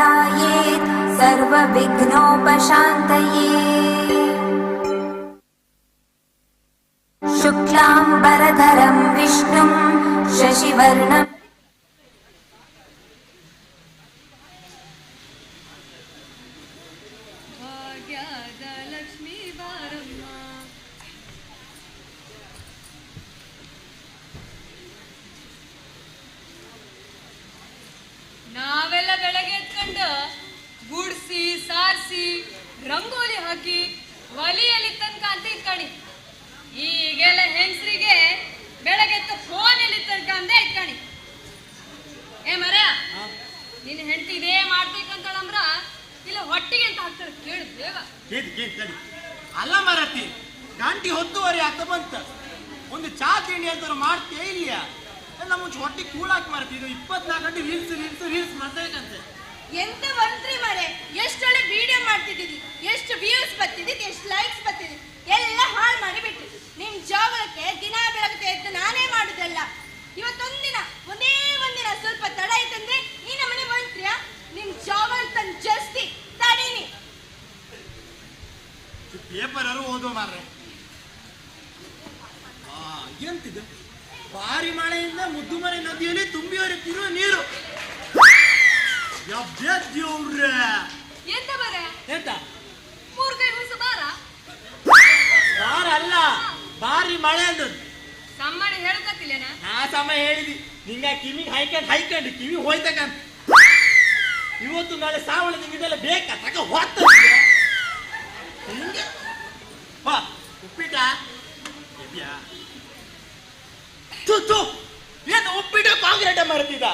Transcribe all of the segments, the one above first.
ध्यायेत् सर्वविघ्नोपशान्तये। शुक्लाम्बरधरं विष्णुं शशिवर्णम् ಅಲ್ಲ ಮರತಿ, ಗಂಟಿ ಹೊತ್ತುವರೆ ಆಗ್ತಾ ಬಂತ. ಒಂದು ಚಾ ತಿಂಡಿ ಅಂತ ಮಾಡ್ತೇ ಇಲ್ಲ ನಮ್ಮ ಹೊಟ್ಟೆ ಕೂಳಾಕ್ ಮರತಿ, ಇದು ಇಪ್ಪತ್ನಾಲ್ಕು ಗಂಟೆ ರೀಲ್ಸ್ ರೀಲ್ಸ್ ರೀಲ್ಸ್ ಮಾಡ್ಬೇಕಂತೆ ಎಂತ ಮಂತ್ರಿ ಎಷ್ಟು ಎಷ್ಟೊಳ್ಳೆ ವಿಡಿಯೋ ಮಾಡ್ತಿದ್ದೀರಿ? ಎಷ್ಟು ವ್ಯೂಸ್ ಬರ್ತಿದ್ದಿದ್ದು ಎಷ್ಟು ಲೈಕ್ಸ್ ಬರ್ತಿದ್ದಿ ಎಲ್ಲ ಹಾಳು ಮಾಡಿ ನಿಮ್ಮ ನಿಮ್ ಜೋಗಕ್ಕೆ ದಿನ ಬೆಳಗ್ಗೆ ಎದ್ದು ನಾನೇ ಮಾಡುದಲ್ಲ. ಇವತ್ತೊಂದಿನ, ಒಂದೇ ಒಂದಿನ ಸ್ವಲ್ಪ ತಡ ಆಯ್ತಂದ್ರೆ ಈ ಮನೆ ಮಂತ್ರಿಯ ನಿಮ್ ಜೋಗಲ್ ತನ್ ಜಸ್ತಿ ತಡೀನಿ ಪೇಪರ್ ಅವರು ಓದೋ ಮಾರ್ರೆ. ಆ ಎಂತಿದು? ಭಾರಿ ಮಳೆಯಿಂದ ಮುದ್ದುಮನೆ ನದಿಯಲ್ಲಿ ತುಂಬಿ ಹರಿತಿರುವ ನೀರು. ದೇವ್ರೆ. ಎಂತ ಬರ ಎಂತ? ಮೂರ್ ಕೈ ಹುಸ ಬಾರ? ಬಾರ ಅಲ್ಲ ಭಾರಿ ಮಳೆ ಅಂದದ್ದು. ಸಮ್ಮನೆ ಹೇಳ್ಕತ್ತಿಲ್ಲೇನ ಆ ಸಮಯ ಹೇಳಿದಿ. ನಿಂಗ ಕಿವಿ ಹೈಕಂಡ್ ಹೈಕಂಡ್ ಕಿವಿ ಹೋಯ್ತಕಂತ ಇವತ್ತು ನಾಳೆ ಸಾವಳ ನಿಂಗೆ ಇದೆಲ್ಲ ಬೇಕಾ? ತಗ ಹೋಗ್ತ ಹಿಂಗೆ ಬಾ ಉಪ್ಪಿಟ ಎದ್ಯಾ ತು ತು ಏನು ಉಪ್ಪಿಟ್ಟು ಕಾಂಗ್ರೆಟ ಮರ್ತಿದ್ದ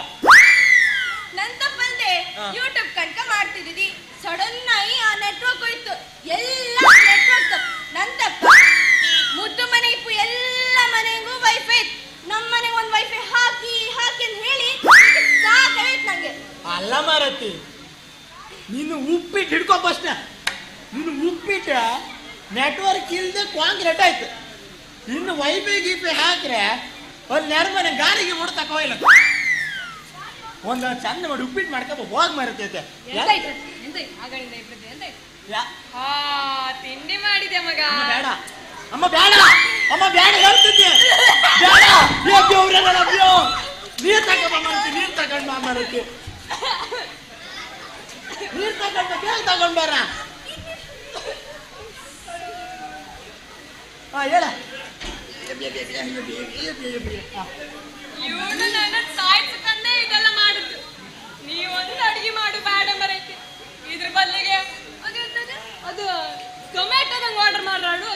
ನನ್ ತಪ್ಪಲ್ದೆ ಹಾ. ಯೂಟ್ಯೂಬ್ ಕಣ್ಕ ಮಾಡ್ತಿದ್ದೀನಿ ಸಡನ್ ಆಗಿ ಆ ನೆಟ್ವರ್ಕ್ ಹೋಯ್ತು. ಎಲ್ಲ ನೆಟ್ವರ್ಕ್ ನಂತಪ್ಪ ನನ್ ತಪ್ಪ ಮುದ್ದು ಮನೆ ಇಪ್ಪು ಎಲ್ಲ ಮನೆಗೂ ವೈಫೈ ನಮ್ಮ ಮನೆಗೆ ಒಂದ್ ವೈಫೈ ಹಾಕಿ ಹಾಕಿ ಅಂತ ಹೇಳಿ ಸಾಕಾಯ್ತು ನಂಗೆ. ಅಲ್ಲ ಮಾರತಿ ನೀನು ಉಪ್ಪಿಟ್ಟು ಹಿಡ್ಕೋ ಫಸ್ಟ್ ನೀನು ಉಪ್ಪಿಟ್ಟ ನೆಟ್ವರ್ಕ್ ಇಲ್ಲದೆ ಕಾಂಕ್ರೀಟ್ ಆಯ್ತು. ಇನ್ನು ವೈಫೈ ಗೀಫೈ ಹಾಕ್ರೆ ಒಂದು ನೆರಮನೆ ಗಾರಿಗೆ ಮುಡ್ತಕ್ಕ ಹೋಗಿಲ್ಲ ಒಂದು ಚಂದ ಮಾಡಿ ಉಪ್ಪಿಟ್ಟು ಮಾಡ್ಕೊಂಡು ಹೋಗ್ ಮಾರತೈತೆ. ತಿಂಡಿ ಮಾಡಿದೆ ಮಗ. ಬೇಡ. ಅಮ್ಮ ಬೇಡ. ಅಮ್ಮ ಬೇಡ ಹೇಳ್ತಿದ್ದೆ. ಬೇಡ. ದೇವ್ರೇ ಅಯ್ಯೋ. ನೀರ್ ತಗೊಂಡ್ ಮಾರತಿ ನೀರ್ ತಗೊಂಡ್ ಬಾ ನೀರು ತಗೊಂಡ್ ಬೇಗ ತಗೊಂಡ್ ಬಾರ ಹಾ ಹೇಳ. ಇವನು ನನ್ನ ಸಾಯ್ಸಕಂದೇ ಇದೆಲ್ಲ ಮಾಡುದು ನೀವೊಂದು ಅಡಿಗೆ ಮಾಡು ಬೇಡ ಮರೈತಿ ಇದ್ರ ಬದಲಿಗೆ? ಅದು ಟೊಮೆಟೊದಂಗ್ ಆರ್ಡರ್ ಮಾಡ್ರಾಡು.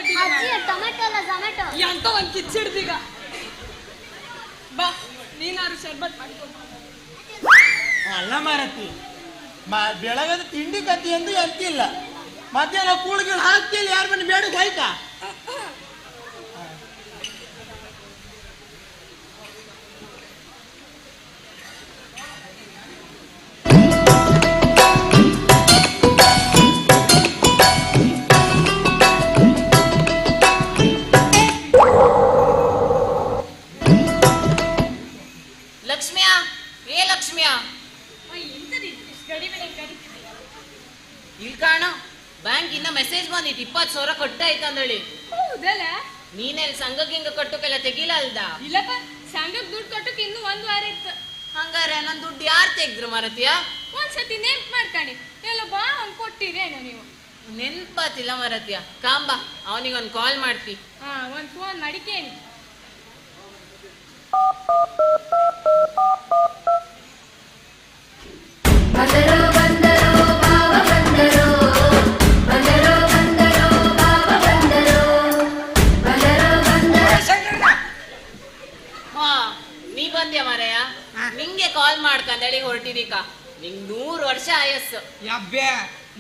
ಟೊಮೆಟೊ ಅಲ್ಲ ಟೊಮೆಟೊ ಎಂತ ಒಂದ್ ಕಿಚ್ಚಿಡ್ದೀಗ ಬಾ ನೀನಾರು ಶರ್ಬತ್ ಮಾಡ್ಕೊಂಡು. ಅಲ್ಲ ಮಾರತಿ. ಮ ಬೆಳಗದ ತಿಂಡಿ ಕತ್ತಿ ಎಂದು ಎಲ್ತಿಲ್ಲ ಮಧ್ಯಾಹ್ನ ಕೂಳ್ಗಿಳ್ ಹಾಕ್ತಿಲ್ಲ ಯಾರು ಮನೆ ಬೇಡ ಹೋಯ್ತಾ? ಅಂದಳಿ ಹೌದಲ್ಲ? ನೀನೇನ್ ಸಂಘಕ್ಕೆ ಹಿಂಗ ಕಟ್ಟೋಕೆಲ್ಲ ತೆಗಿಲ ಅಲ್ದ? ಇಲ್ಲಪ್ಪ ಸಂಘಕ್ ದುಡ್ಡು ಕೊಟ್ಟಕ್ಕೆ ಇನ್ನೂ ಒಂದ್ ವಾರ ಇತ್ತು. ಹಂಗಾರೆ ನನ್ ದುಡ್ಡು ಯಾರು ತೆಗ್ದ್ರು ಮಾರತಿಯ? ಒಂದ್ಸತಿ ನೆನ್ಪ್ ಮಾಡ್ಕಣಿ ಎಲ್ಲ ಬಾ ಅವ್ನ್ ಕೊಟ್ಟಿರೇನೋ ನೀವು. ನೆನ್ಪಾತಿಲ್ಲ ಮಾರತಿಯ? ಕಾಂಬಾ ಒಂದ್ ಕಾಲ್ ಮಾಡ್ತಿ. ಹಾ ಒಂದ್ ಫೋನ್ ಮಾಡಿ ಕೇಳಿ. ಬಂದರೋ ಮಾಡ್ಕಂದೇಳಿ ಹೊರಟಿದೀಕ. ನಿಂಗ್ ನೂರ್ ವರ್ಷ ಆಯಸ್ಸು. ಯಬ್ಬೆ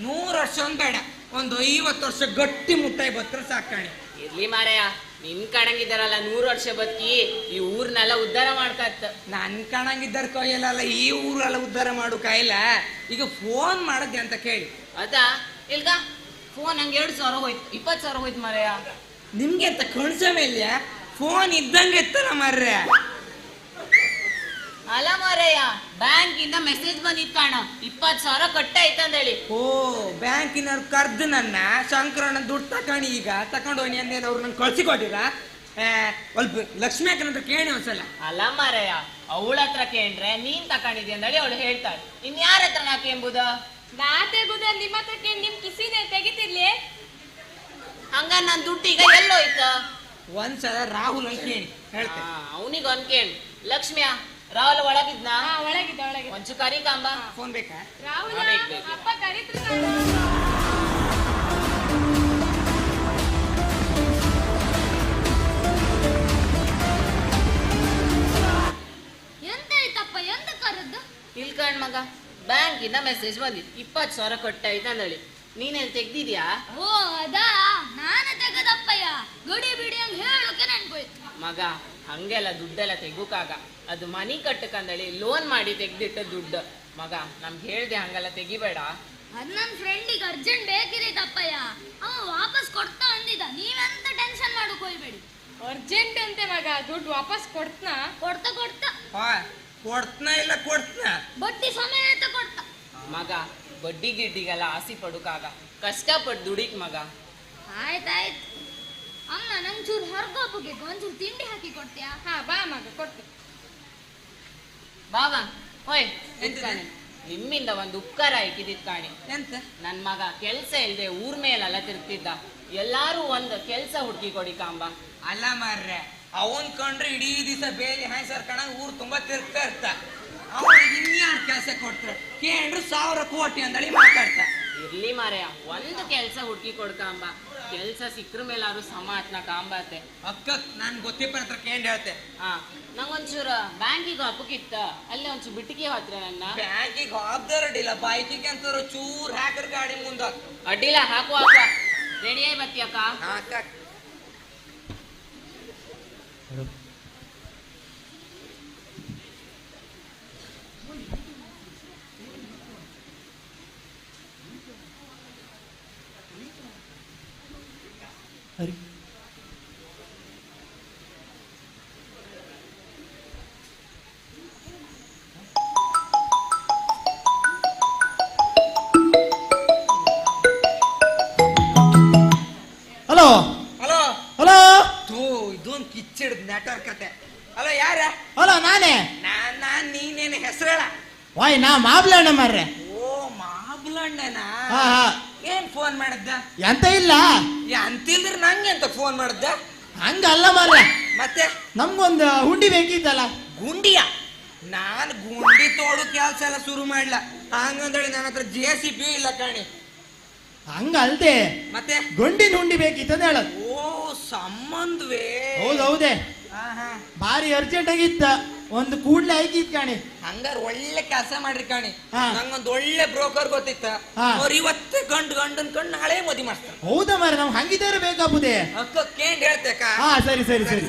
ನೂರ್ ವರ್ಷ ಒಂದ್ ಬೇಡ ಒಂದು ಐವತ್ತು ವರ್ಷ ಗಟ್ಟಿ ಮುಟ್ಟಾಯಿ ಬತ್ರ ಸಾಕಾಣಿ. ಇರ್ಲಿ ಮಾರಯ್ಯ ನಿನ್ ಕಣಂಗಿದ್ದಾರಲ್ಲ ನೂರ್ ವರ್ಷ ಬದುಕಿ ಈ ಊರ್ನೆಲ್ಲ ಉದ್ಧಾರ ಮಾಡ್ಕತ್ತ. ನನ್ ಕಣಂಗಿದ್ದಾರ ಕೈಯಲ್ಲ ಈ ಊರೆಲ್ಲ ಉದ್ಧಾರ ಮಾಡು ಕಾಯಿಲ್ಲ ಈಗ ಫೋನ್ ಮಾಡದ್ದೆ ಅಂತ ಕೇಳಿ. ಅದಾ ಇಲ್ಗ ಫೋನ್ ಹಂಗೆ ಎರಡ್ ಸಾವಿರ ಹೋಯ್ತು ಇಪ್ಪತ್ತು ಸಾವಿರ ಹೋಯ್ತು ಮಾರಯ್ಯ ನಿಮ್ಗೆ ಅಂತ ಕಣ್ಸ ಮೇಲೆ ಫೋನ್ ಇದ್ದಂಗೆ ಇತ್ತಲ್ಲ ಮರ್ರೆ. ಅಲ್ಲ ಮೋರಯ್ಯ ಬ್ಯಾಂಕ್ ಇಂದ ಮೆಸೇಜ್ ಬಂದಿದ್ ಕಾಣ. ಇಪ್ಪತ್ ಸಾವಿರ ಕಟ್ಟ ಐತಂದೇಳಿ ಓ ಬ್ಯಾಂಕಿನವ್ರು ಕರ್ದು ನನ್ನ ಶಂಕರಣ್ಣ ದುಡ್ಡು ತಕೊಂಡಿ ಈಗ ತಕೊಂಡು ಹೋಗಿ ಅಂದೇನು ಅವ್ರು ನಂಗೆ ಕಳ್ಸಿ ಕೊಟ್ಟಿರ ಸ್ವಲ್ಪ ಲಕ್ಷ್ಮಿ ಅಕ್ಕನ ಕೇಳಿ ಒಂದ್ಸಲ. ಅಲ್ಲ ಮಾರಯ್ಯ ಅವಳ ಹತ್ರ ಕೇಳ್ರೆ ನೀನ್ ತಕೊಂಡಿದ್ಯ ಅಂದೇಳಿ ಅವಳು ಹೇಳ್ತಾಳೆ. ಇನ್ ಯಾರ ಹತ್ರ ನಾ ಕೇಂಬುದ ನಾ ತೆಗುದ ನಿಮ್ಮ ಹತ್ರ ಕೇಳಿ ನಿಮ್ ಕಿಸಿನೇ ತೆಗಿತಿರ್ಲಿ? ಹಂಗ ನನ್ ದುಡ್ಡು ಈಗ ಎಲ್ಲೋಯ್ತ? ಒಂದ್ಸಲ ರಾಹುಲ್ ಅಂತ ಕೇಳಿ ಹೇಳ್ತೆ ಅವನಿಗೆ ಒಂದ್ ಕೇಳಿ. ಲಕ್ಷ್ಮಿಯ ರಾಹುಲ್ ಒಳಗಿದ್ನಾ? ಹಾ ಒಳಗಿದ್ದ ಒಳಗಿದ್ದ. ಒಂಚು ಕರಿ ಕಾಂಬ ಫೋನ್ ಬೇಕಾ? ರಾಹುಲ್ ಹಾ, ಬೇಕು, ಬೇಕು. ಅಪ್ಪ ಕರಿದ್ರು ನಾನು. ಎಂತ ಆಯ್ತಪ್ಪ ಎಂತ ಕರದ್ದು? ಇಲ್ ಕಣ್ ಮಗ ಬ್ಯಾಂಕ್ ಇಂದ ಮೆಸೇಜ್ ಬಂದಿತ್ತು ಇಪ್ಪತ್ ಸಾವಿರ ಕಟ್ಟ ಐತಂದೇಳಿ ನೀನೇನ್ ತೆಗ್ದಿದ್ಯಾ? ಓ ಅದಾ? ನಾನು ತೆಗದಪ್ಪಯ್ಯ. ಗಡಿ ಬಿಡಿ ಅಂತ ಹೇಳೋಕೆ ನೆನ್ಪೋಯ್ತು ಮಗ ಹಂಗೆಲ್ಲ ದುಡ್ಡೆಲ್ಲ ತೆಗುಕಾಗ ಅದು ಮನಿ ಕಟ್ಟಕಂದಳಿ ಲೋನ್ ಮಾಡಿ ತೆಗ್ದಿಟ್ಟ ದುಡ್ಡು. ಮಗ ನಮ್ಗೆ ಹೇಳ್ದೆ ಹಂಗೆಲ್ಲ ತೆಗಿಬೇಡ. ಅದು ನನ್ನ ಫ್ರೆಂಡಿಗೆ ಅರ್ಜೆಂಟ್ ಬೇಕಿದೈತಪ್ಪಯ್ಯ ಅವ ವಾಪಸ್ ಕೊಡ್ತಾ ಅಂದಿದ್ದ. ನೀವೆಂತ ಟೆನ್ಷನ್ ಮಾಡಕ್ ಹೋಗ್ಬೇಡಿ. ಅರ್ಜೆಂಟ್ ಅಂತೆ ಮಗ ದುಡ್ಡು ವಾಪಸ್ ಕೊಡ್ತನಾ? ಕೊಡ್ತಾ ಕೊಡ್ತಾ. ಹಾ ಕೊಡ್ತನ ಇಲ್ಲ ಕೊಡ್ತನ? ಬಡ್ಡಿ ಸಮೇತ ಕೊಡ್ತ. ಮಗ ಬಡ್ಡಿ ಗಿಡ್ಡಿಗೆಲ್ಲ ಆಸಿ ಪಡುಕಾಗ. ಕಷ್ಟಪಟ್ಟು ದುಡಿಕ್ ಮಗ. ಆಯ್ತಾಯ್ತು. ಅಮ್ಮ ನಂಗೆ ಚೂರು ಒಂಚೂರು ತಿಂಡಿ ಹಾಕಿ ಕೊಡ್ತೀಯಾ? ಹಾ ಬಾ ಮಗ ಕೊಡ್ತೀನಿ ಬಾಬಾ ಹೋಯ್ ಎಂತದು? ಕಾಣಿ ನಿಮ್ಮಿಂದ ಒಂದು ಉಪಕಾರ ಇಟ್ಟಿದ್ದ ಕಾಣಿ. ಎಂತ? ನನ್ ಮಗ ಕೆಲ್ಸ ಇಲ್ದೆ ಊರ್ ಮೇಲೆಲ್ಲ ತಿರ್ತಿದ್ದ ಎಲ್ಲಾರು ಒಂದು ಕೆಲ್ಸ ಹುಡುಕಿ ಕೊಡಿ ಕಾಂಬ. ಅಲ್ಲ ಮಾರ್ರೆ ಅವನ್ ಕಂಡ್ರೆ ಇಡೀ ದಿವಸ ಬೇಲಿ ಹಾಯ್ ಸರ್ಕಣ ಊರ್ ತುಂಬಾ ತಿರ್ತಾ ಇರ್ತ. ಅವನಿಗೆ ಇನ್ಯಾರು ಕೆಲಸ ಕೊಡ್ತಾರೆ ಕೇಂದ್ರ ಸಾವಿರ ಕೋಟಿ ಅಂದಳಿ ಮಾತಾಡ್ತ. ಇರ್ಲಿ ಮಾರಯ್ಯ ಒಂದು ಕೆಲ್ಸ ಹುಡುಕಿ ಕೊಡ್ಕಾಂಬ ಕೆಲ್ಸ ಸಿಕ್ಕ್ರ ಮೇಲೆ ಮೇಲಾರು ಸಮಾತ್ನ ಕಾಂಬಾತೆ. ಅಕ್ಕ ನಾನ್ ಗೊತ್ತಿಪ್ಪ ಹತ್ರ ಕೇಂದ್ರ ಹೇಳ್ತೆ. ಹಾ ನಂಗೊಂಚೂರು ಬ್ಯಾಂಕಿಗೆ ಹಪ್ಪಕ್ಕಿತ್ತ ಅಲ್ಲೇ ಒಂಚೂರು ಬಿಟ್ಟಿಗೆ ಹೋತ್ರ ನನ್ನ. ಬ್ಯಾಂಕಿಗೆ ಅಡ್ಡಿಲ್ಲ ಬೈಕಿಗೆ ಅಂತಾರ ಚೂರ್ ಹಾಕರ್ ಗಾಡಿ ಮುಂದ ಅಡ್ಡಿಲ್ಲ ಹಾಕು ಹಾಕ. ರೆಡಿ ಬರ್ತೀಯಕ್ಕ ಹಾ ಹಾಕ ಮಾರ್ರೆ. ಓ ಮಾಬ್ಲಣ್ಣನಾ ಹಾ ಹಾ. ಏನ್ ಫೋನ್ ಮಾಡಿದ್ದ? ಎಂತ ಇಲ್ಲ. ಅಂತಿಲ್ದ್ರ ನಂಗೆ ಅಂತ ಫೋನ್ ಮಾಡಿದ್ದ? ಹಂಗಲ್ಲ ಮಾರ್ರೆ. ಮತ್ತೆ? ನಮ್ಗೊಂದು ಹುಂಡಿ ಬೇಕಿತ್ತಲ್ಲ. ಗುಂಡಿಯ? ನಾನು ಗುಂಡಿ ತೋಡು ಕೆಲಸ ಎಲ್ಲ ಶುರು ಮಾಡ್ಲ. ಹಂಗಂದೇಳಿ ನನ್ನ ಹತ್ರ ಜೆ ಸಿ ಬಿ ಇಲ್ಲ ಕಣಿ. ಹಂಗಲ್ದೆ. ಮತ್ತೆ? ಗುಂಡಿನ ಹುಂಡಿ ಬೇಕಿತ್ತಂತ ಹೇಳ. ಓ ಸಂಬಂಧವೇ ಹೌದೌದೇ ಹಾ ಹಾ. ಭಾರಿ ಅರ್ಜೆಂಟ್ ಆಗಿತ್ತ. ಒಂದು ಕೂಡ್ಲೆ ಆಯ್ತಿತ್ ಕಾಣಿ. ಹಂಗಾರ ಒಳ್ಳೆ ಕೆಲಸ ಮಾಡ್ರಿ ಕಾಣಿ. ಹಾ. ನಂಗೊಂದ್ ಒಳ್ಳೆ ಬ್ರೋಕರ್ ಗೊತ್ತಿತ್ತ. ಹಾ. ಅವ್ರು ಇವತ್ತೇ ಗಂಡು ಗಂಡನ್ ಕಂಡು ಹಳೆ ಮದಿ ಮಾಡ್ತಾರೆ. ಹೌದಾ ಮಾರ ನಾವು ಹಂಗಿದ್ದಾರೆ ಬೇಕಾಗುದೇ? ಅಕ್ಕ ಕೇಂದ್ರ ಹೇಳ್ತೇಕ ಹಾ ಸರಿ ಸರಿ ಸರಿ.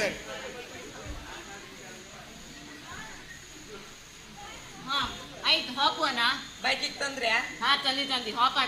ಹಾ ಆಯ್ತು ಹಾಕುವನಾ ಬೈಕಿಗೆ ತಂದ್ರೆ? ಹಾ ತಂದಿ ತಂದಿ ಹಾಪ್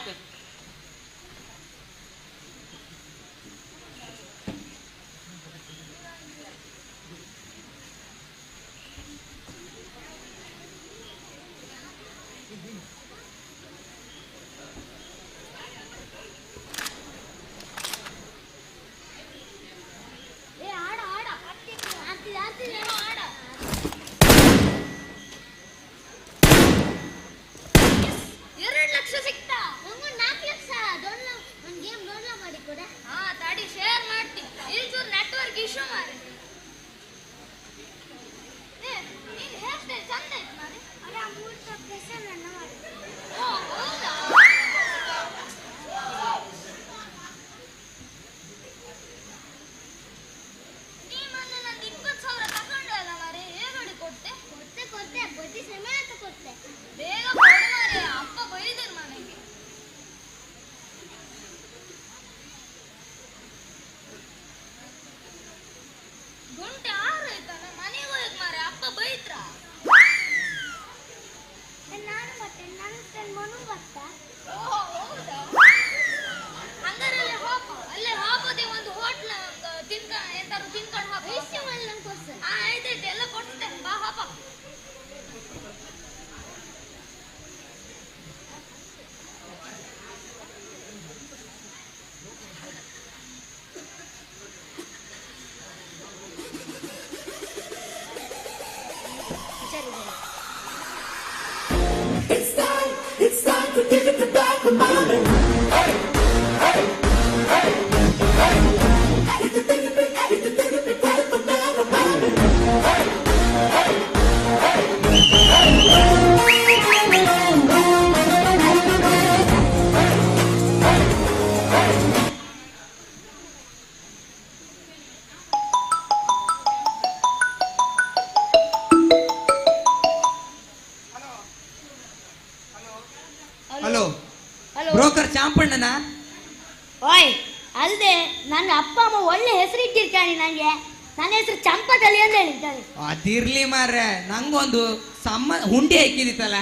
ಹೆಸರು ಚಂಪದಲ್ಲಿ ಅಂತ ಹೇಳಿದ್ದಾನೆ ಅದಿರ್ಲಿ ಮಾರ್ರೆ ನಂಗೊಂದು ಸಮ್ಮ ಹುಂಡಿ ಹಾಕಿದಿತ್ತಲ್ಲ?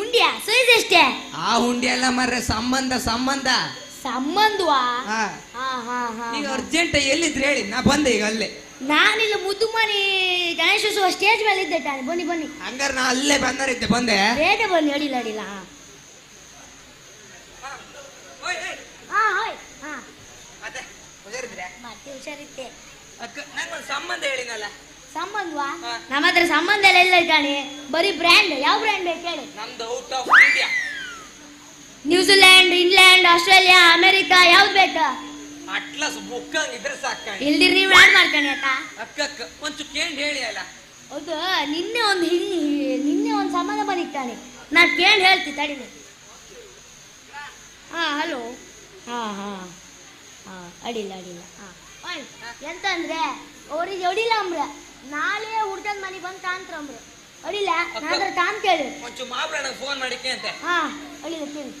ಉಂಡ್ಯಾ ಸೈಜ್ ಎಷ್ಟೇ? ಆ ಹುಂಡಿ ಎಲ್ಲ ಮಾರ್ರೆ ಸಂಬಂಧ ಸಂಬಂಧ. ಸಂಬಂಧವಾ? ಹಾ. ಹಾ ಹಾ ಹಾ ಈಗ ಅರ್ಜೆಂಟ್ ಎಲ್ಲಿದ್ರು ಹೇಳಿ ನಾ ಬಂದೆ ಈಗ ಅಲ್ಲೇ. ನಾನಿಲ್ಲಿ ಮುದ್ದುಮನಿ ಗಣೇಶೋತ್ಸವ ಸ್ಟೇಜ್ ಮೇಲೆ ಇದ್ದೆ ತಾನೆ. ಬನ್ನಿ ಬನ್ನಿ. ಹಂಗಾರೆ ನಾ ಅಲ್ಲೇ ಬಂದರಿದ್ದೆ ಬಂದೆ. ಬೇಗ ಬನ್ನಿ ಅಡಿಲ್ಲ ಅಡಿಲ್ಲ ಹಾ. ಹಾ ಹೋಯ್ ಹಾ ಮತ್ತೆ ಹುಷಾರಿದ್ದೆ. ಅಕ್ಕ ನಂಗೊಂದು ಸಂಬಂಧ ಹೇಳಿನಲ್ಲ. ಸಂಬಂಧವಾ? ಹಾ. ನಮ್ಮ ಹತ್ರ ಸಂಬಂಧ ಎಲ್ಲ ಇಲ್ಲ ಕಾಣಿ. ಬರೀ ಬ್ರ್ಯಾಂಡ್ ಯಾವ ಬ್ರ್ಯಾಂಡ್ ಬೇಕು ಹೇಳಿ. ನಮ್ದು out of India New Zealand England Australia America ಯಾವ್ದು ಬೇಕಾ? ಅಟ್ಲಸ್ ಬುಕ್ ಇದ್ರೆ ಸಾಕಣಿ ಇಲ್ದಿರ್ ನೀವು ಆಡ್ ಮಾಡ್ತಾನೆ ಅಕ್ಕ? ಅಕ್ಕಕ್ಕ ಒಂಚು ಕೇಂಡ್ ಹೇಳಿ ಅಲ್ಲ. ಹೌದು ನಿನ್ನೆ ಒಂದು ಹಿಂದಿ ನಿನ್ನೆ ಒಂದು ಸಂಬಂಧ ಬಂದಿತ್ತಾನೆ. ನಾ ಕೇಳಿ ಹೇಳ್ತಿ ತಡಿನಿ ಹಾ ಹಲೋ. ಹಾ ಹಾ ಹಾ ಅಡಿಲ್ಲ ಅಡಿಲ್ಲ ಹಾ. ಓಯ್ ಎಂತ ಅಂದ್ರೆ ಅವ್ರಿಗೆ ಅಡಿಲ್ಲ ಅಂಬ್ರ. ನಾಳೆ ಹುಡ್ಗನ್ ಮನೆಗೆ ಬಂದು ಕಾಂತ್ರ ಅಂಬ್ರ. ಅಡಿಲ್ಲ ನಾನು ತಾಂತ ಕೇಳಿ. ಒಂಚೂರು ಮಾಬ್ರಣ ಫೋನ್ ಮಾಡಿಕೆ ಅಂತ. ಹಾ ಅಡಿಲ್ಲ ಕೇಳಿ.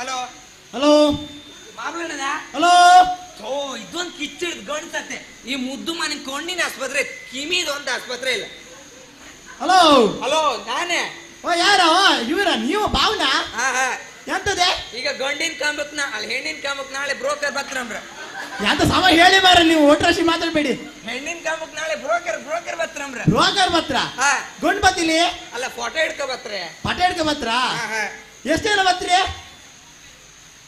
ಹಲೋ? ಹಲೋ? ಮಾಬ್ರಣ್ಣನ? ಹಲೋ? ಥೋ ಇದೊಂದು ಕಿಚ್ಚಿಡ್ದು ಗಣಿಸತ್ತೆ ಈ ಮುದ್ದು ಮನೆ ಕೊಂಡಿನ ಆಸ್ಪತ್ರೆ ಕಿಮಿದ ಒಂದು ಆಸ್ಪತ್ರೆ ಇಲ್ಲ. ಹಲೋ? ಹಲೋ ನಾನೇ? ಓ ಯಾರ? ಇವರ ನೀವು ಭಾವನ ಹಾ ಹಾ. ಎಂತದೆ? ಈಗ ಗಂಡಿನ ಕಾಮಕ್ ನಾ ಅಲ್ಲಿ ಹೆಣ್ಣಿನ ಕಾಮಕ್ ನಾಳೆ ಬ್ರೋಕರ್ ಬತ್ತರಂಬ್ರ ಎಂತ ಸಮ ಹೇಳಿ ಬಾರ ನೀವು ಒಟ್ರಾಶಿ ಮಾತಾಡ್ಬೇಡಿ. ಹೆಣ್ಣಿನ ಕಾಮಕ್ ನಾಳೆ ಬ್ರೋಕರ್ ಬ್ರೋಕರ್ ಬತ್ತರಂಬ್ರ ಬ್ರೋಕರ್ ಬತ್ರ ಗೊಂಡ್ ಬತ್ತಿಲಿ ಅಲ್ಲ ಫೋಟೋ ಹಿಡ್ಕೊ ಬತ್ರೆ ಹಿಡ್ಕೊ ಬತ್ರ ಹಾ ಹಾ. ಎಷ್ಟು ಜನ ಬತ್ರಿ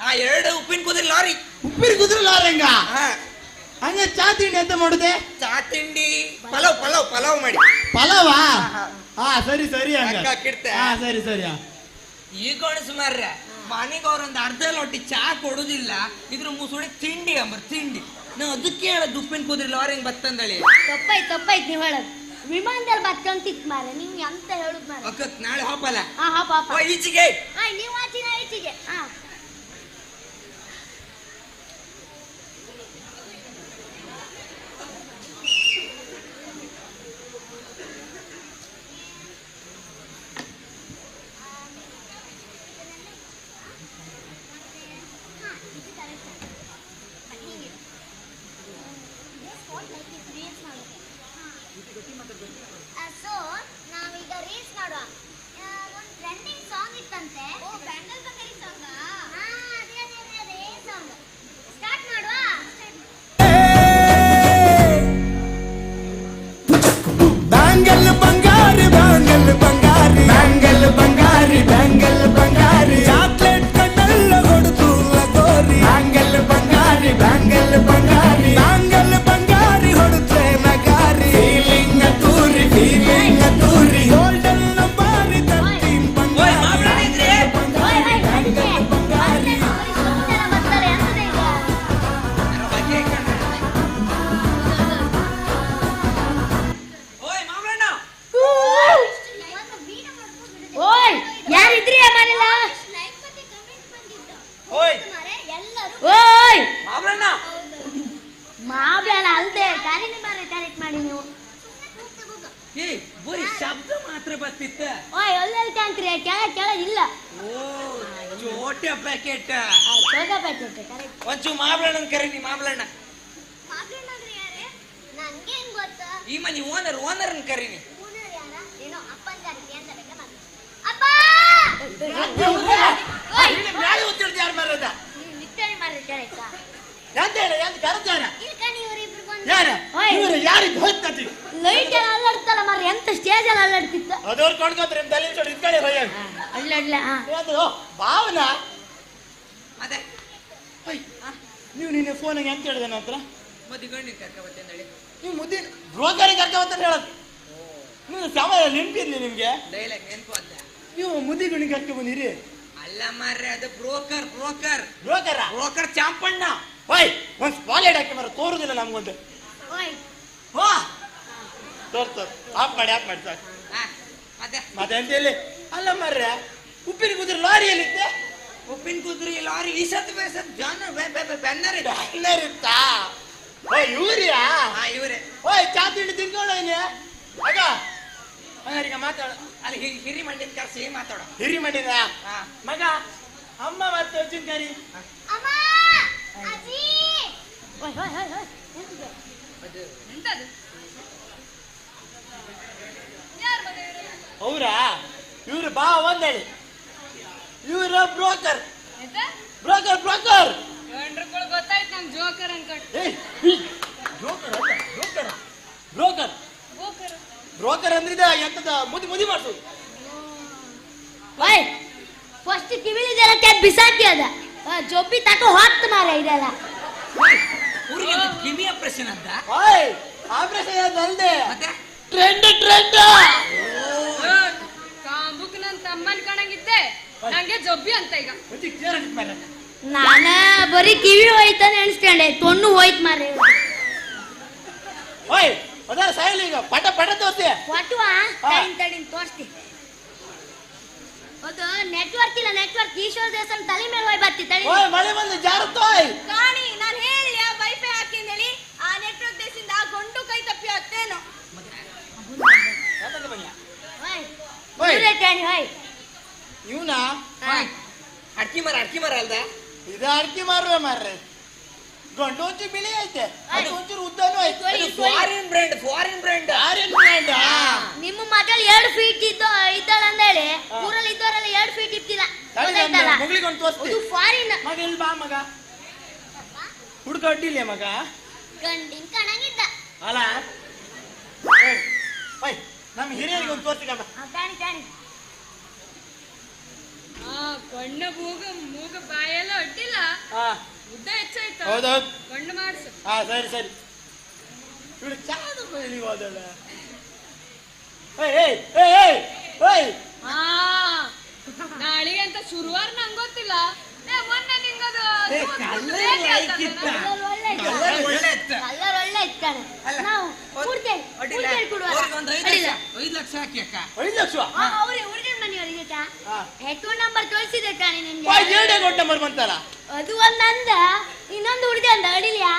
ಆ ಎರಡು ಉಪ್ಪಿನ ಕುದುರೆ ಲಾರಿ. ಉಪ್ಪಿನ ಕುದುರೆ ಲಾರಿ ಹಾ. ಹಂಗೆ ಚಾ ತಿಂಡಿ ಎಂತ ಮಾಡುದೆ? ಚಾ ತಿಂಡಿ ಪಲಾವ್ ಪಲಾವ್ ಪಲಾವ್ ಮಾಡಿ. ಪಲಾವಾ? ಹಾ ಸರಿ ಸರಿ ಹಂಗ. ಅಕ್ಕ ಕಿಡ್ತೆ. ಹಾ ಸರಿ ಸರಿ ಈಗ ಈ ಗಣಸು ಮಾರ್ರೆ ಮನೆಗೆ ಅವ್ರೊಂದು ಅರ್ಧ ಲೋಟಿ ಚಾ ಕೊಡುದಿಲ್ಲ ಇದ್ರ ಮುಸುಳಿ ತಿಂಡಿ ಅಂಬರ್ ತಿಂಡಿ. ನಾ ಅದಕ್ಕೆ ಹೇಳದ್ ಉಪ್ಪಿನ ಕುದ್ರಿ ಲಾರಿ ಹೆಂಗ್ ಬತ್ತಂದಳಿ? ತಪ್ಪಾಯ್ತು ತಪ್ಪಾಯ್ತು ನೀವು ಹೇಳೋದು. ವಿಮಾನದಲ್ಲಿ ಬತ್ತಂತಿತ್ತು ಮಾರೆ ನೀವು ಎಂತ ಹೇಳುದು ಮಾರೆ ನಾಳೆ ಹೋಪಲ್ಲ? ಹಾ ಹಾ ಪಾಪ ಓ ಈಚೆಗೆ. ನೀವು ಆಚಿನ ಈಚೆಗೆ. ಹಾ. ಮ್ಯಾಲೆ ಉತ್ತಿಡ್ದು ಯಾರು ಬರೋದ ನಿತ್ಯನೇ ಮಾರಿ ಕರೆಕ್ಟಾ ಎಂತ ಹೇಳ? ಎಂತ ಬಂದು ಯಾರ. ಇವರು ಯಾರಿಗೆ ಹೋಗ್ತತಿ ಲೈಟ್ ಎಲ್ಲ ಅಲ್ಲಾಡ್ತಲ್ಲ ಮಾರಿ ಎಂತ ಸ್ಟೇಜ್ ಎಲ್ಲ ಅಲ್ಲಾಡ್ತಿತ್ತು? ಅದವ್ರು ಕೊಂಡ್ಕೊತಾರೆ ತಲೆ ಚೋಡಿ ಇದ್ಕಡೆ ಹೊಯ್ಯ ಅಲ್ಲಾಡ್ಲ? ಅದು ಭಾವನಾ. ಅದೇ ನೀವು ನಿನ್ನೆ ಫೋನಿಗೆ ಎಂತ ಹೇಳಿದೆ ನಂತರ ಹತ್ರ? ಮದಿ ಗಂಡಿನ ಕರ್ಕ ಬತ್ತಂದಳಿ ನೀವು ಮುದ್ದಿನ ಬ್ರೋಕರಿಗೆ ಕರ್ಕೊಂಬಂತ ಹೇಳೋದು. ನೀವು ಸಮಯ ನೆನಪಿರ್ಲಿ ನಿಮ್ಗೆ. ಡೈಲಾಗ್ ನೆನ್ಪು ಅಂತ. ನೀವು ಮುದ್ದಿ ಗುಣಿಗೆ ಕರ್ಕೊ ಬಂದಿರಿ. ಅಲ್ಲ ಮಾರ್ರೆ ಅದು broker broker. Broker? Broker Champanna. ಓಯ್ ಒಂದ್ ಸ್ಪಾಲ್ ಹಾಕಿ ಮರ ತೋರುದಿಲ್ಲ ನಮ್ಗೊಂದು. ಓಯ್. ಹಾ. ತೋರ್ ತೋರ್. ಆಫ್ ಮಾಡಿ ಆಫ್ ಮಾಡಿ ಸಾಕು. ಹಾ, ಮತ್ತೆ? ಮತ್ತೆ ಅಂತ ಹೇಳಿ. ಅಲ್ಲ ಮಾರ್ರೆ ಉಪ್ಪಿನ ಕುದುರೆ ಲಾರಿಯಲ್ಲಿತ್ತೆ ಉಪ್ಪಿನ ಕುದ್ರಿ ಲಾರಿ ಈ ಸತ್ ಬೇಸತ್ ಜನ ಬೆನ್ನರ್ ಇದೆ ಬ್ಯಾನರ್ ಇತ್ತಾ ಓಯ್ ಇವ್ರಿಯಾ ಹಾ ಇವ್ರೆ ಓಯ್ ಚಾ ತಿಂಡಿ ತಿನ್ಕೊಳ್ಳೋನೆ ಆಗ ಹಂಗಾರೀಗ ಮಾತಾಡ ಅಲ್ಲಿ ಹಿ- ಹಿರಿ ಮಂಡಿನ ಕರ್ಸಿ ಮಾತಾಡ ಹಿರಿ ಮಾಡಿದ ಹಾ. ಮಗ ಅಮ್ಮ ಮತ್ತೆ ಅರ್ಜುನ್ ಕರಿ ಅಮ್ಮ ಅಜ್ಜಿ ಓಯ್ ಓಯ್ ಓಯ್ ಓಯ್ ಎಂತಿದೆ? ಎಂತದು ಯಾರು ಮಗ ಇವ್ರು? ಅವ್ರಾ ಇವ್ರು ಬಾ ಒಂದೇಳಿ ಇವ್ರ ಬ್ರೋಕರ್ ಎಂತ ಬ್ರೋಕರ್ ಬ್ರೋಕರ್ ಗಂಡ್ರುಗಳು ಗೊತ್ತಾಯ್ತು ನಂಗೆ ಜೋಕರ್ ಅನ್ಕೊಂಡು. ಏಯ್ ಬ್ರೋಕರ್ ಅಲ್ಲ ಬ್ರೋಕರ್ ಬ್ರೋಕರ್. ಬೋಕರ್ ಬ್ರೋಕರ್ ಅಂದ್ರೆ ಎಂತದ ಮುದಿ ಮುದಿ ಮಾಡ್ಸೋದು ಓಯ್ ಫಸ್ಟ್ ಕಿವಿಲಿದೆಲ್ಲ ತೆಗ್ ಬಿಸಾಕಿ ಅದ. ಆ, ಜೊಬ್ಬಿ ತಕ ಹೊತ್ತು ಮಾರ ಇದೆಲ್ಲ ಊರಿಗೆ ಕಿವಿಯ ಪ್ರಶ್ನೆ ಅಂತ? ಓಯ್ ಆಪರೇಷನ್ ಅಲ್ದೆ ಮತ್ತೆ? ಟ್ರೆಂಡ್ ಟ್ರೆಂಡ್ ಕಾಂಬುಕ್ ನನ್ ತಮ್ಮನ್ ಕಣಂಗಿದ್ದೆ. ನಂಗೆ ಜೊಬ್ಬಿ ಅಂತ ಈಗ. ನಾನ ಬರೀ ಕಿವಿ ಹೋಯ್ತಾನೆ ನೆನ್ಸ್ಕೊಂಡೆ ತೊಣ್ಣು ಹೋಯ್ತ್ ಮಾರಿ ಓಯ್ ಅದಾರ ಸಾಯಿಲ್ ಈಗ ಪಟ ಪಟ ತೋರ್ತಿ ಒಟ್ಟುವ. ತಡಿನ್ ತೋರ್ಸ್ತಿ. ಅದು ನೆಟ್ವರ್ಕ್ ಇಲ್ಲ ನೆಟ್ವರ್ಕ್ ಈಶ್ವರ ದೇವಸ್ಥಾನ ತಲೆ ಮೇಲೆ ಹೋಯ್ ಬರ್ತಿ ತಡಿ. ಓಯ್ ಮಳೆ ಬಂದು ಜಾರುತ್ತೋಯ್ ಕಾಣಿ ನಾನು ಹೇಳಿ ವೈಫೈ ಹಾಕಿಂದೇಳಿ ಆ ನೆಟ್ವರ್ಕ್ ದೇಶದಿಂದ ಆ ಗೊಂಡು ಕೈ ತಪ್ಪಿ ಹತ್ತೇನೋ. ಹೋಯ್ ಹೋಯ್. ದೂರ ಇಟ್ಟಾಣಿ, ಹೋಯ್. ಇವನ. ಅಡ್ಕಿ ಮರ ಅಡ್ಕಿ ಮರ ಅಲ್ದ? ಇದು ಅಡ್ಕೆ ಮಾರುವ ಮಾರ್ರೆ. ಗಂಡು ಒಂಚೂರು ಬಿಳಿ ಐತೆ ಅದು ಒಂಚೂರು ಉದ್ದನೂ ಐತೆ. Foreign brand foreign brand Aryan brand ನಿಮ್ಮ ಮಗಳು ಎರಡು ಫೀಟ್ ಇದ್ದ ಇದ್ದಾಳ ಅಂದೇಳಿ ಊರಲ್ಲಿ ಇದ್ದವರೆಲ್ಲ ಎರಡು ಫೀಟ್ ಇತ್ತಿಲ್ಲ ಮಗಳಿಗೆ ಒಂದು ತೋರಿಸ್ತಿ ಅದು ಫಾರಿನ್ ಮಗ ಇಲ್ಲಿ ಬಾ ಮಗ? ಹುಡುಗ ಅಡ್ಡಿಲ್ಲ ಮಗ? ಗಂಡಿನ ಕಣಂಗಿದ್ದ. ಅಲ್ಲ? ನಮ್ಮ ಹಿರಿಯರಿಗೆ ಒಂದು ತೋರಿಸಿಕಮ್ಮ ಕಣ್ಣು ಮೂಗು ಮೂಗು ಬಾಯೆಲ್ಲ ಒಟ್ಟಿಲ್ಲ. ಹಾ. ಉದ್ದ ಹೆಚ್ಚಾಯ್ತು? ಹೌದೌದು ಮಾಡ್ಸು. ಹಾ ಸರಿ ಸರಿ. ಇವಳು ಚಾದು ಹೋದಳ. ನಾಳೆಗೆ ಅಂತ ಶುರುವಾರ ನಂಗೆ ಗೊತ್ತಿಲ್ಲ. ಏ, ಮೊನ್ನೆ ನಿಂಗದು ಒಳ್ಳೆ ಇತ್ತು. ಒಳ್ಳೆ ಇತ್ತು. ಕಲ್ಲರ್ ಒಳ್ಳೆ ಇತ್ತು. ಕಣೆ. ಅಲ್ಲ, ನಾವು ಒಂದ್- ಕೊಡ್ತೇವೆ ಅಡ್ಡಿಲ್ಲ. ಕೊಡುವ ಅಡ್ಡಿಲ್ಲ. ಲಕ್ಷ. ಐದು ಲಕ್ಷ ಹಾಕಿ ಅಕ್ಕ. ಐದು ಲಕ್ಷ? ಅವ್ರಿಗೆ ಅಕೌಂಟ್ ನಂಬರ್ ಕಳಿಸಿದೆ ಕಾಣಿ ನಿನ್ಗೆ. ಓಯ್ ಎರಡೇ ಕೊಟ್ಟ ನಂಬರ್ ಬಂತಲ್ಲ? ಅದು ಒಂದ್ ಅಂದ ಇನ್ನೊಂದು ಹುಡುಗ ಅಂದ ಅಡಿಲ್ಯಾ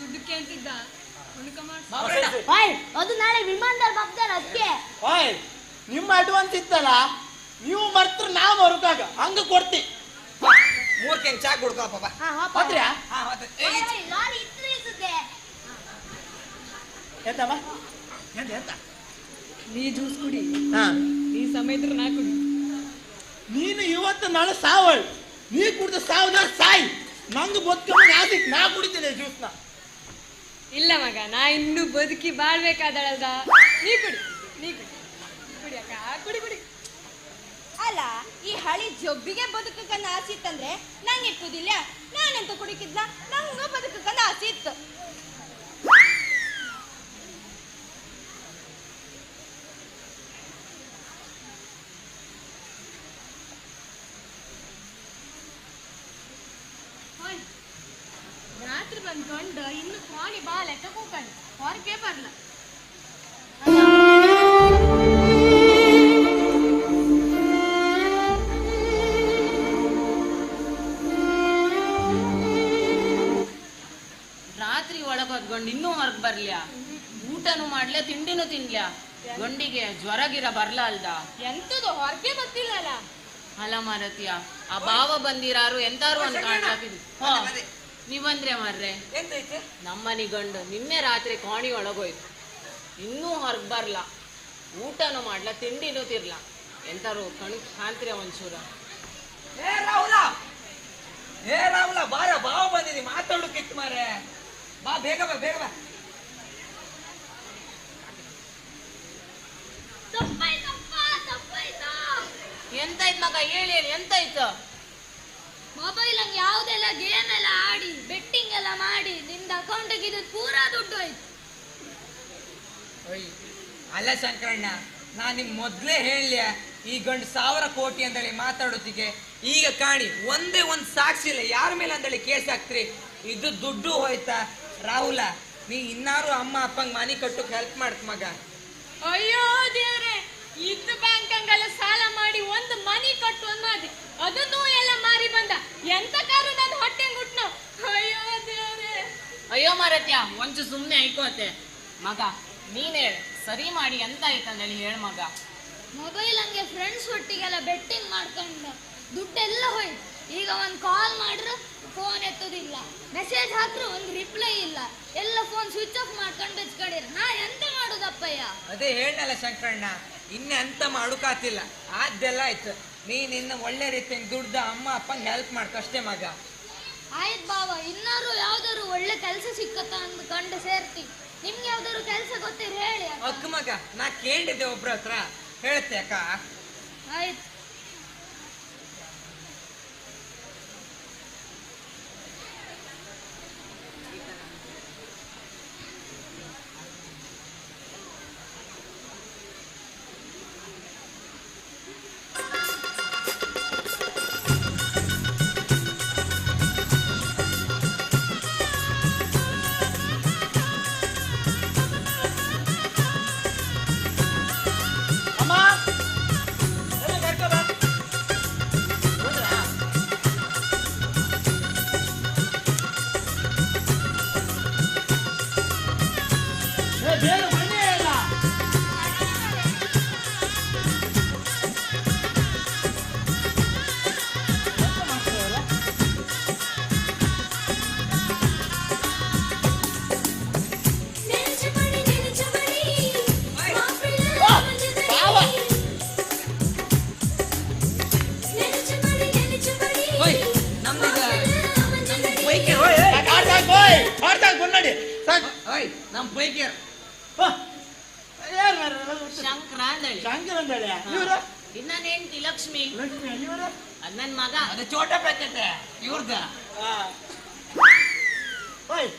ದುಡ್ಡಕ್ಕೆ ಅಂತಿದ್ದ. ಓಯ್ ಅದು ನಾಳೆ ವಿಮಾನದಲ್ಲಿ ಬರ್ತಾರ ಅದಕ್ಕೆ. ಓಯ್ ನಿಮ್ಮ ಅಡ್ವಾನ್ಸ್ ಇತ್ತಲ್ಲ? ನೀವು ಮರ್ತ್ರ ನಾವು ಮರುಕಾಗ ಹಂಗ ಕೊಡ್ತಿ. ಮೂರ್ ಕೆಂಗ್ ಚಾ ಕೊಡ್ಕೋ ಪಾಪ. ಹಾ ಹೋಪ ಹೋದ್ರ್ಯಾ ಹಾ ಮತ್ತೆ. ಏ, ಓಯ್, ಓಯ್, ಲಾರಿ ಇತ್ತು ನಿಲ್ಸುತ್ತೆ ಎಂತಮ್ಮ ಎಂತ ಎಂತ ನೀ ಜ್ಯೂಸ್ ಕುಡಿ. ಹಾ. ನೀ ಸಮೇತ ನಾ ಕುಡಿ. ನೀನು ಇವತ್ತು ನಾನು ಸಾವಳ್. ನೀ ಕುಡಿದ ಸಾವನ ಸಾಯಿ. ನಂದು ಬದುಕೊಂಡ್ ಆದಿಕ್ ನಾ ಕುಡಿತೀನಿ ಜ್ಯೂಸ್ನ. ಇಲ್ಲ ಮಗ ನಾ ಇನ್ನು ಬದುಕಿ ಬಾಳ್ಬೇಕಾದಳದ ನೀ ಕುಡಿ ನೀ ಕುಡಿ. ಕುಡಿ ಅಕ್ಕ ಕುಡಿ ಕುಡಿ. ಅಲ್ಲ ಈ ಹಳಿ ಜೊಬ್ಬಿಗೆ ಬದುಕಕ್ಕನ್ನ ಆಸೆ ಇತ್ತಂದ್ರೆ ನಂಗೆ ಇಟ್ಟುದಿಲ್ಲ ನಾನೆಂತ ಕುಡಿಕಿದ್ನ ನಂಗೂ ಬದುಕಕ್ಕನ್ನ ಆಸೆ ಇತ್ತು. ಒಳಗ್ ಇನ್ನೂ ಹೊರಗೆ ಬರ್ಲ್ಯಾ? ಊಟನೂ ಮಾಡ್ಲ ತಿಂಡಿನೂ ತಿನ್ಲ್ಯಾ? ಗಂಡಿಗೆ ಜ್ವರ ಗಿರ ಬರ್ಲ ಅಲ್ದ ಎಂತದು ಹೊರಗೆ ಬರ್ತಿಲ್ಲ ಅಲ್ಲ ಮಾರತಿಯ ಆ ಭಾವ ಬಂದಿರಾರು ಎಂತಾರು ಅಂತ ನೀವಂದ್ರೆ ಹಾ ಮಾರ್ರೆ. ಎಂತೈತೆ? ನಮ್ಮನಿ ಗಂಡು ನಿನ್ನೆ ರಾತ್ರಿ ಕೋಣಿ ಒಳಗೋಯ್ತು. ಇನ್ನೂ ಹೊರಗೆ ಬರ್ಲ. ಊಟನೂ ಮಾಡ್ಲ ತಿಂಡಿನೂ ತಿರ್ಲ. ಎಂತಾರು ಕಣ್ ಶಾಂತ್ರಿಯ ಒಂಚೂರ? ಏ ರಾಹುಲ! ಏ ರಾಹುಲ ಬಾರ ಬಾವ ಬಂದಿದಿ ಮಾತಾಡೋಕಿತ್ತು ಮಾರೆ ಬಾ ಬೇಗ ಬಾ ಬೇಗ ಬಾ. ಎಂತಾಯ್ತು ಮಗ ಹೇಳಿ ಹೇಳಿ ಎಂತಾಯ್ತು? ಮೊಬೈಲ್ ಹಂಗೆ ಯಾವುದೆಲ್ಲ ಗೇಮ್ ಎಲ್ಲ ಆಡಿ ಬೆಟ್ಟಿಂಗ್ ಎಲ್ಲ ಮಾಡಿ ನಿಂದ ಅಕೌಂಟಿಗೆ ಇದು ಪೂರಾ ದುಡ್ಡು ಹೋಯ್ತು. ಅಲ್ಲ ಶಂಕರಣ್ಣ ನಾನು ನಿಮ್ಗೆ ಮೊದಲೇ ಹೇಳ್ಯ ಈ ಗಂಡು ಸಾವಿರ ಕೋಟಿ ಅಂತೇಳಿ ಮಾತಾಡೋತಿಗೆ ಈಗ ಕಾಣಿ ಒಂದೇ ಒಂದು ಸಾಕ್ಷಿ ಇಲ್ಲ ಯಾರ ಮೇಲೆ ಅಂತೇಳಿ ಕೇಸ್ ಹಾಕ್ತ್ರಿ? ಇದು ದುಡ್ಡು ಹೋಯ್ತಾ? ರಾಹುಲ ನೀ ಇನ್ನಾರು ಅಮ್ಮ ಅಪ್ಪಂಗ್ ಮನಿ ಕಟ್ಟಕ್ ಹೆಲ್ಪ್ ಮಾಡ್ತ ಮಗ. ಅಯ್ಯೋ ದೇವ್ರೆ ಇದ್ದ ಬ್ಯಾಂಕ್ ಹಂಗೆಲ್ಲ ಸಾಲ ಮಾಡಿ ಒಂದು ಮನಿ ಕಟ್ಟು ಮಾಡಿ ಅದನ್ನು ಎಲ್ಲ ಮಾರಿ ಬಂದ. ಎಂತ ಕಾರು ನನ್ನ ಹೊಟ್ಟೆ ಗುಟ್ನು ಅಯ್ಯೋ ದೇವ್ರೆ. ಅಯ್ಯೋ ಮಾರತ್ಯ ಒಂಚು ಸುಮ್ಮನೆ ಐಕೋತೆ. ಮಗ ನೀನ್ ಹೇಳ ಸರಿ ಮಾಡಿ ಎಂತ ಆಯ್ತಂದೇಳಿ ಹೇಳ ಮಗ. ಮೊಬೈಲ್ ಹಂಗೆ ಫ್ರೆಂಡ್ಸ್ ಒಟ್ಟಿಗೆಲ್ಲ ಬೆಟ್ಟಿಂಗ್ ಮಾಡ್ಕೊಂಡು ದುಡ್ಡೆಲ್ಲ ಹೋಯ್ತು. ಈಗ ಒಂದು ಕಾಲ್ ಮಾಡ್ರೆ ಫೋನ್ ಎತ್ತೋದಿಲ್ಲ. ಮೆಸೇಜ್ ಹಾಕ್ರು ಒಂದು ರಿಪ್ಲೈ ಇಲ್ಲ. ಎಲ್ಲ ಫೋನ್ ಸ್ವಿಚ್ ಆಫ್ ಮಾಡ್ಕೊಂಡು ಬೆಚ್ಕೊಂಡಿರ. ನಾ ಎಂತ ಮಾಡೋದಪ್ಪಯ್ಯ? ಅದೇ ಹೇಳಲ್ಲ ಶಂಕರಣ್ಣ ಇನ್ನೆ ಅಂತ ಮಾಡುಕಾತಿಲ್ಲ ಆದ್ದೆಲ್ಲ ಆಯ್ತು. ನೀನ್ ನಿನ್ನ ಒಳ್ಳೆ ರೀತಿಯಿಂದ ದುಡ್ದ ಅಮ್ಮ ಅಪ್ಪಂಗೆ ಹೆಲ್ಪ್ ಮಾಡ್ಕಷ್ಟೇ ಮಗ. ಆಯ್ತು ಬಾವ ಇನ್ನಾರು ಯಾವ್ದಾರು ಒಳ್ಳೆ ಕೆಲಸ ಸಿಕ್ಕತ್ತ ಅಂದ್ಕೊಂಡು ಸೇರ್ತಿ. ನಿಮ್ಗೆ ಯಾವ್ದಾರು ಕೆಲಸ ಗೊತ್ತಿರ ಹೇಳಿ. ಅಕ್ಕ ಮಗ ನಾ ಕೇಳಿದ್ದೆ ಒಬ್ರ ಹತ್ರ. ಹೇಳ್ತೆ ಅಕ್ಕ. ಆಯ್ತು. ಶಂಕರ ಅಂದಳಿ ಶಂಕರ ಅಂದಳಿ ಇವ್ರು? ಇನ್ನ ಹೆಂಡತಿ ಲಕ್ಷ್ಮಿ ಲಕ್ಷ್ಮಿ ಇವ್ರು? ಅದ್ ಮಗ. ಅದು ಚೋಟ ಪ್ಯಾಕೆಟ್ ಇವ್ರದ. ಓಯ್.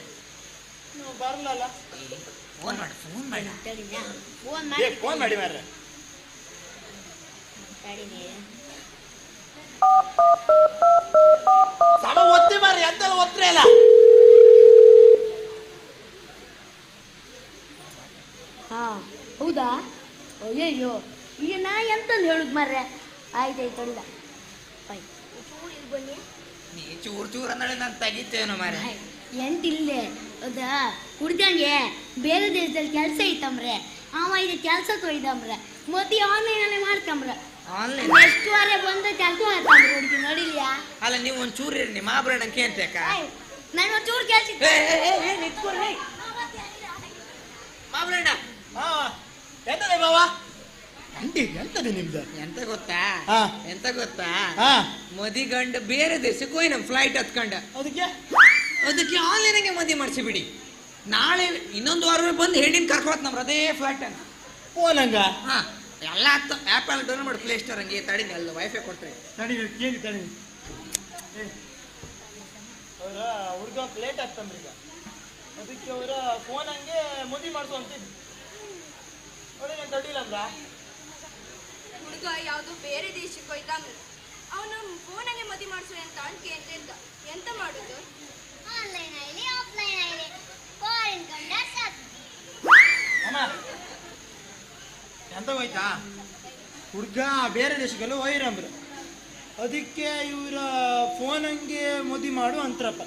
ನೀವು ಬರಲಲ್ಲ. ಫೋನ್ ಮಾಡಿ ಫೋನ್ ಮಾಡಿ. ಫೋನ್ ಮಾಡಿ. ಫೋನ್ ಮಾಡಿ ಮಾರ್ರೆ. ಸಮ ಒತ್ತಿ ಮಾರ್ರೆ ಎಂತೆಲ್ಲ ಒತ್ತರೆ ಅಲ್ಲ ಹಾ ಹೌದಾ? ಅಯ್ಯಯ್ಯೋ ಈಗ ನಾ ಎಂತಂದು ಹೇಳುದು ಮರ್ರೆ? ಆಯ್ತಾಯ್ತು ಅಲ್ಲ ಬನ್ನಿ ನೀ ಚೂರ್ ಚೂರ್ ಅಂದ್ರೆ ನಾನು ತೆಗಿತೇನೋ ಮಾರೆ ಎಂತಿಲ್ಲೇ? ಹೌದಾ ಹುಡ್ಗಂಗೆ ಬೇರೆ ದೇಶದಲ್ಲಿ ಕೆಲಸ ಐತಮ್ರೆ ಅವ ಇದು ಕೆಲಸ ತೊಯ್ದಮ್ರೆ ಮತ್ತೆ ಆನ್ಲೈನಲ್ಲಿ ಮಾಡ್ಕಂಬ್ರೆ ಆನ್ಲೈನ್? ಎಷ್ಟು ವಾರ ಬಂದ ಕೆಲಸ ಮಾಡ್ಕಂಬ್ರೆ ಹುಡುಗಿ ನೋಡಿಲ್ಯಾ? ಅಲ್ಲ ನೀವು ಒಂದು ಚೂರ್ ಇರಿ ನಿಮ್ಮ ಆಭರಣ ಕೇಳ್ತೇಕ ನಾನು ಒಂಚೂರು ಕೆಲಸ ಮಾಬ್ರಣ್ಣ ಹಾ ಎಂತದೆ ಬಾವ ಅಂಟಿ ಎಂತದೆ ನಿಮ್ದು? ಎಂತ ಗೊತ್ತಾ? ಹಾ. ಎಂತ ಗೊತ್ತಾ? ಹಾ. ಮದಿಗಂಡ ಬೇರೆ ದೇಶಕ್ಕೆ ಹೋಯ್ ನಮ್ ಫ್ಲೈಟ್ ಹತ್ಕೊಂಡ. ಅದಕ್ಕೆ? ಅದಕ್ಕೆ ಆನ್ಲೈನಾಗೆ ಮದಿ ಮಾಡಿಸಿ ಬಿಡಿ ನಾಳೆ ಇನ್ನೊಂದು ವಾರ ಬಂದು ಹೆಣ್ಣಿನ ಕರ್ಕೊಳತ್ ನಮ್ಮ ಅದೇ ಫ್ಲೈಟ್ ಅನ್ನ. ಫೋನ್ ಹಂಗ ಹಾ. ಎಲ್ಲ ಆ್ಯಪ್ ಅಲ್ಲಿ ಡೌನ್ಲೋಡ್ ಮಾಡಿ ಪ್ಲೇ ಸ್ಟೋರ್ ಹಂಗೆ ತಡಿ ಎಲ್ಲ ವೈಫೈ ಕೊಡ್ತಾರೆ ತಡಿ ಕೇಳಿ ತಡಿ ಅವರ ಹುಡುಗ ಪ್ಲೇಟ್ ಆಗ್ತಂದ್ರೆ ಈಗ ಅದಕ್ಕೆ ಅವರ ಫೋನ್ ಹಂಗೆ ಮದುವೆ ಮಾಡಿಸು ಅಂತಿದ್ದು ಅವ್ರಿಗೆ ತಡಿಲ್ಲ ಅಂದ್ರ? ಹುಡುಗ ಯಾವುದು ಬೇರೆ ದೇಶಕ್ಕೆ ಹೋಯ್ತಾನ. ಅವನು ಫೋನಾಗೆ ಮದಿ ಮಾಡಿಸು ಅಂತ ಅನ್ಕೆ ಅಂತ ಇದ್ದ ಎಂತ ಮಾಡುದು? ಆನ್ಲೈನ್ ಆಗಲಿ ಆಫ್ಲೈನ್ ಆಗಲಿ ಫಾರಿನ್ ಕಂಡ ಸಾಕು ಅಮ್ಮ ಎಂತ ಹೋಯ್ತಾ? ಹುಡುಗ ಬೇರೆ ದೇಶಕ್ಕೆಲ್ಲ ಹೋಯ್ರಂಬ್ರು ಅದಕ್ಕೆ ಇವರ ಫೋನ್ ಹಂಗೆ ಮದುವೆ ಮಾಡು ಅಂತ್ರಪ್ಪ.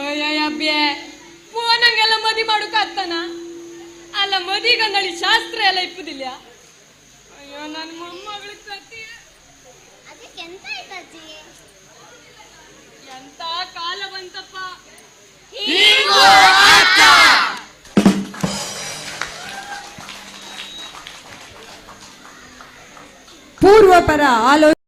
ಅಯ್ಯಬ್ಬ್ಯೆ ಫೋನ್ ಹಂಗೆಲ್ಲ ಮದಿ ಮಾಡೋಕಾಗ್ತಾನ ಅಲ್ಲ ಮದಿಗಂದಳಿ ಶಾಸ್ತ್ರ ಎಲ್ಲ ಇಪ್ಪುದಿಲ್ಲ. ಅಯ್ಯೋ ನನ್ನ ಮೊಮ್ಮಗಳು ಕತ್ತಿ ಅದಕ್ಕೆ ಎಂತ ಆಯ್ತು ಅಜ್ಜಿ? ಎಂತ ಕಾಲ ಬಂತಪ್ಪ. ಪೂರ್ವಪರ ಆಲೋಚನೆ